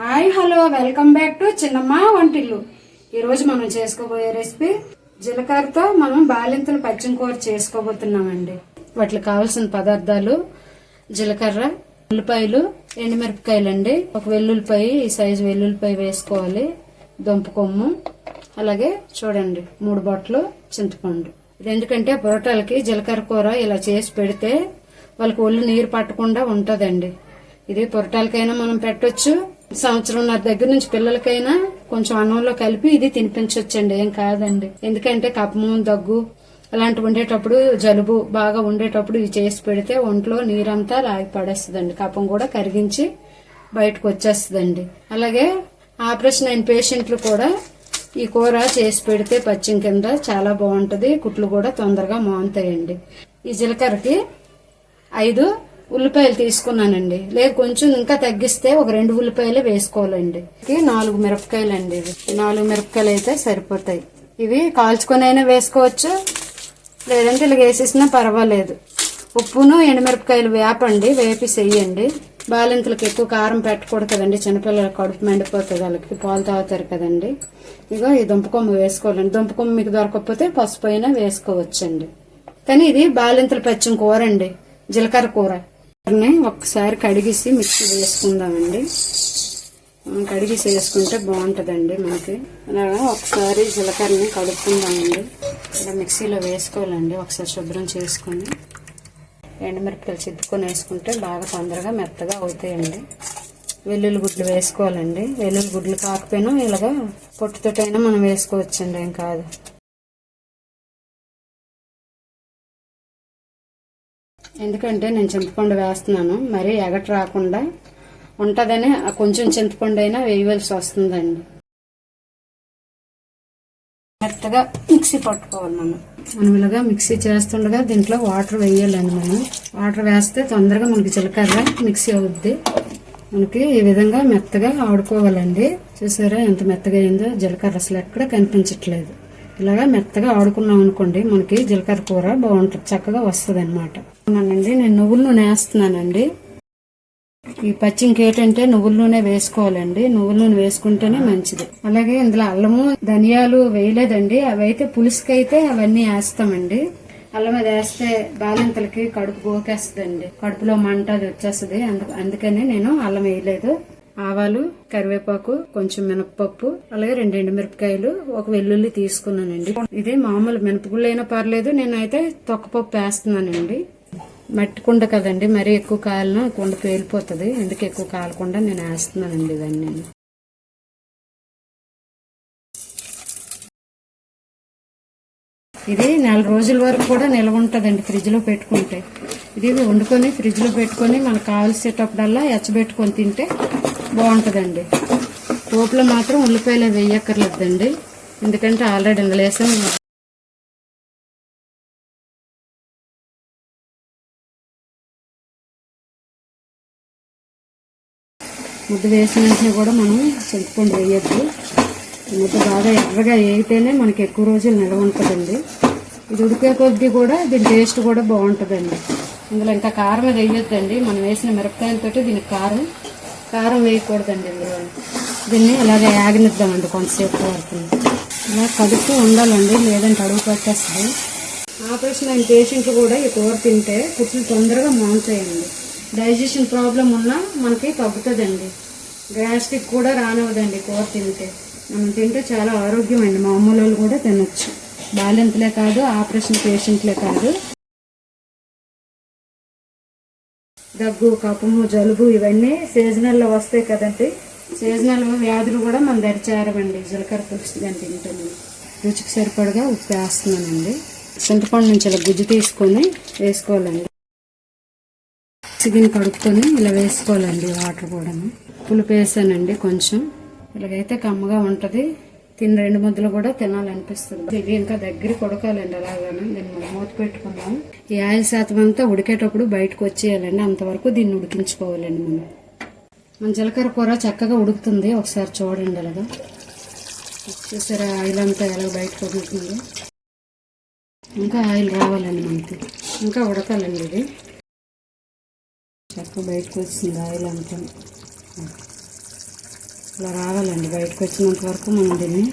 Hi hello welcome back to Chinnamma Vantillu. ఈరోజు మనం చేసుకోబోయే రెసిపీ జీలకర్రతో మనం బాలింతలు పచ్చిమ కూర చేసుకోబోతున్నామండి. వాటికి కావాల్సిన పదార్థాలు జీలకర్ర ఉల్లిపాయలు ఎండుమిరపకాయలు అండి ఒక వెల్లుల్లిపాయ ఈ సైజు వెల్లుల్లిపాయ వేసుకోవాలి. దుంప కొమ్ము అలాగే చూడండి మూడు బొట్టలు చింతపండు. ఎందుకంటే పొరటాలకి జీలకర్ర కూర ఇలా చేసి పెడితే వాళ్ళకి ఒళ్ళు నీరు పట్టకుండా ఉంటుందండి. ఇది పొరటాలకైనా మనం పెట్టొచ్చు సంవత్సరం నా దగ్గర నుంచి పిల్లలకైనా కొంచెం అన్నంలో కలిపి ఇది తినిపించవచ్చండి ఏం కాదండి. ఎందుకంటే కపము దగ్గు అలాంటి ఉండేటప్పుడు జలుబు బాగా ఉండేటప్పుడు ఇవి చేసి పెడితే ఒంట్లో నీరంతా లాగి పడేస్తుందండి. కపం కూడా కరిగించి బయటకు వచ్చేస్తుందండి. అలాగే ఆపరేషన్ అయిన పేషెంట్లు కూడా ఈ కూర చేసి పెడితే పచ్చిం కింద చాలా బాగుంటుంది కుట్లు కూడా తొందరగా మాంతాయండి. ఈ జీలకర్రకి ఐదు ఉల్లిపాయలు తీసుకున్నానండి. లేదు కొంచెం ఇంకా తగ్గిస్తే ఒక రెండు ఉల్లిపాయలు వేసుకోవాలండి. ఇది నాలుగు మిరపకాయలు అండి ఇవి నాలుగు మిరపకాయలు అయితే సరిపోతాయి. ఇవి కాల్చుకునైనా వేసుకోవచ్చు. లేదంటే ఇలా వేసేసినా పర్వాలేదు. ఉప్పును ఎండుమిరపకాయలు వేపండి వేపి చెయ్యండి బాలింతలకు ఎక్కువ కారం పెట్టకూడదు కదండి. చిన్నపిల్లల కడుపు మండిపోతుంది. వాళ్ళకి పాలు తాగుతారు కదండి. ఇగో ఈ దుంపకొమ్మ వేసుకోవాలండి. దుంపకొమ్మ మీకు దొరకకపోతే పసుపు అయినా వేసుకోవచ్చండి. కానీ ఇది బాలింతల పచ్చిమ కూర అండి జీలకర్ర కూర. ని కడిగేసి మిక్సీ వేసుకుందామండి. కడిగేసి వేసుకుంటే బాగుంటుందండి మనకి. అలాగా ఒకసారి జీలకర్రని కడుక్కుందామండి. ఇలా మిక్సీలో వేసుకోవాలండి ఒకసారి శుభ్రం చేసుకొని. ఎండుమిరపకాయలు చిత్తుకొని వేసుకుంటే బాగా తొందరగా మెత్తగా అవుతాయండి. వెల్లుల్లి గుడ్లు వేసుకోవాలండి. వెల్లుల్లి గుడ్లు కాకపోయినా ఇలాగా పొట్టుతోటైనా మనం వేసుకోవచ్చండి ఏం కాదు. ఎందుకంటే నేను చింతపండు వేస్తున్నాను. మరి ఎగట రాకుండా ఉంటుందని ఆ కొంచెం చింతపండు అయినా వేయవలసి వస్తుందండి. మెత్తగా మిక్సీ పట్టుకోవాలి మనం. మనం ఇలాగా మిక్సీ చేస్తుండగా దీంట్లో వాటర్ వేయాలండి మనం. వాటర్ వేస్తే తొందరగా మనకి జీలకర్ర మిక్సీ అవుద్ది. మనకి ఈ విధంగా మెత్తగా ఆడుకోవాలండి. చూసారా ఎంత మెత్తగా అయిందో? జీలకర్ర అసలు ఎక్కడ కనిపించట్లేదు. ఇలాగా మెత్తగా ఆడుకున్నాం అనుకోండి మనకి జీలకర్ర కూర బాగుంటుంది చక్కగా వస్తుంది అనమాట నేను నువ్వుల నూనె వేస్తున్నానండి. ఈ పచ్చింకి ఏంటంటే నువ్వుల నూనె వేసుకోవాలండి. నువ్వుల నూనె వేసుకుంటేనే మంచిది. అలాగే ఇందులో అల్లము ధనియాలు వేయలేదండి. అవి అయితే పులుసుకైతే అవన్నీ వేస్తామండి. అల్లం అది వేస్తే బాలింతలకి కడుపు గోకేస్తుందండి. కడుపులో మంట అది వచ్చేస్తుంది. అందుకనే అందుకని నేను అల్లం వేయలేదు. ఆవాలు కరివేపాకు కొంచెం మినపప్పు అలాగే రెండు మిరపకాయలు ఒక వెల్లుల్లి తీసుకున్నానండి. ఇది మామూలు మినపగుళ్ళు అయినా పర్లేదు నేనైతే తొక్కపప్పు వేస్తున్నానండి. మట్టి కుండ కదండి మరీ ఎక్కువ కాలిన కుండ పేలిపోతుంది ఎందుకు ఎక్కువ కాలకుండా నేను వేస్తున్నానండి ఇవన్నీ. ఇది నెల రోజుల వరకు కూడా నిల్వ ఉంటుందండి ఫ్రిడ్జ్లో పెట్టుకుంటే. ఇది వండుకొని ఫ్రిడ్జ్లో పెట్టుకొని మనకు కావలసేటప్పుడల్లా ఎచ్చబెట్టుకొని తింటే బాగుంటుందండి. పోపులో మాత్రం ఉల్లిపాయలు వేయక్కర్లేదండి. ఎందుకంటే ఆల్రెడీ ఇందులో వేసాం ముద్ద వేసిన వెంటనే కూడా మనం చింతపండు వేయద్దు. ముద్ద బాగా ఎర్రగా వేగితేనే మనకి ఎక్కువ రోజులు నిల్వ ఉంటుందండి. ఇది ఉడికే కొద్దీ కూడా దీని టేస్ట్ కూడా బాగుంటుందండి. ఇందులో ఇంకా కారం అది వేయొద్దండి. మనం వేసిన మిరపకాయలతోటి దీనికి కారం కారం వేయకూడదండి ఇందులో. దీన్ని అలాగే యాగనిద్దామండి కొంతసేపు వరకు. ఇలా కలుపుతూ ఉండాలండి లేదంటే అడుగు పట్టేస్తుంది. ఆపరేషన్ అయిన పేషెంట్లు కూడా ఈ కూర తింటే కుట్లు తొందరగా మానుతాయండి డైజెషన్ ప్రాబ్లం ఉన్నా మనకి తగ్గుతుందండి. గ్యాస్ట్రిక్ కూడా రానివ్వదండి కూర తింటే. మనం తింటే చాలా ఆరోగ్యం అండి మామూలు వాళ్ళు కూడా తినొచ్చు. బాలింతలే కాదు ఆపరేషన్ పేషెంట్లే కాదు. దగ్గు కఫము జలుబు ఇవన్నీ సీజనల్లో వస్తాయి కదండి. సీజనల్ వ్యాధులు కూడా మన దరిచేరమండి జీలకర్ర పులుసు కానీ తింటే రుచికి సరిపడగా ఉప్పు వేస్తున్నానండి. చింతపండు నుంచి ఇలా గుజ్జు తీసుకొని వేసుకోవాలండి. చికెన్ కడుక్కొని ఇలా వేసుకోవాలండి వాటర్ కూడా పులుపు వేసానండి కొంచెం. ఇలాగైతే కమ్మగా ఉంటుంది. తిని రెండు ముద్దలు కూడా తినాలనిపిస్తుంది. ఇది ఇంకా దగ్గరికి ఉడకాలండి అలాగానే. దీన్ని మూత పెట్టుకున్నాం ఈ ఆయిల్ శాతం అంతా ఉడికేటప్పుడు బయటకు వచ్చేయాలండి. అంతవరకు దీన్ని ఉడికించుకోవాలండి మనం. మన జీలకర్ర కూర చక్కగా ఉడుకుతుంది. ఒకసారి చూడండి అలాగా. చూసారా ఆయిల్ అంతా ఎలా బయటకు వదులుతుంది ఇంకా ఆయిల్ రావాలండి మనకి. ఇంకా ఉడకాలండి ఇది. చక్కగా బయటకు వచ్చింది ఆయిల్ అంతా. ఇలా రావాలండి. బయటకు వచ్చినంత వరకు మనం దీన్ని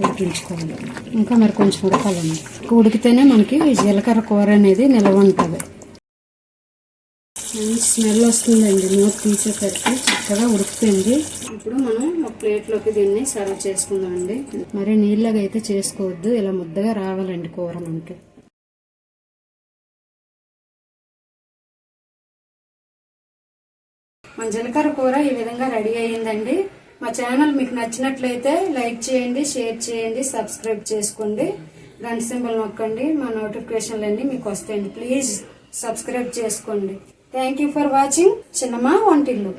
ఉడికించుకోవాలి. ఇంకా మరి కొంచెం ఉడకాలండి. ఉడికితేనే మనకి జీలకర్ర కూర అనేది నిల్వ ఉంటుంది. మంచి స్మెల్ వస్తుందండి. మూత తీసేసరికి చక్కగా ఉడికిపోయింది. ఇప్పుడు మనం ఒక ప్లేట్లోకి దీన్ని సర్వ్ చేసుకుందామండి. మరి నీళ్ళగా అయితే చేసుకోవద్దు. ఇలా ముద్దగా రావాలండి కూర మనకి. మన జీలకర్ర కూర ఈ విధంగా రెడీ అయ్యిందండి. మా ఛానల్ మీకు నచ్చినట్లయితే లైక్ చేయండి షేర్ చేయండి సబ్స్క్రైబ్ చేసుకోండి. గంట సింబల్ నొక్కండి మా నోటిఫికేషన్లన్నీ మీకు వస్తాయండి. ప్లీజ్ సబ్స్క్రైబ్ చేసుకోండి. Thank you for watching. Chinnamma Vantillu.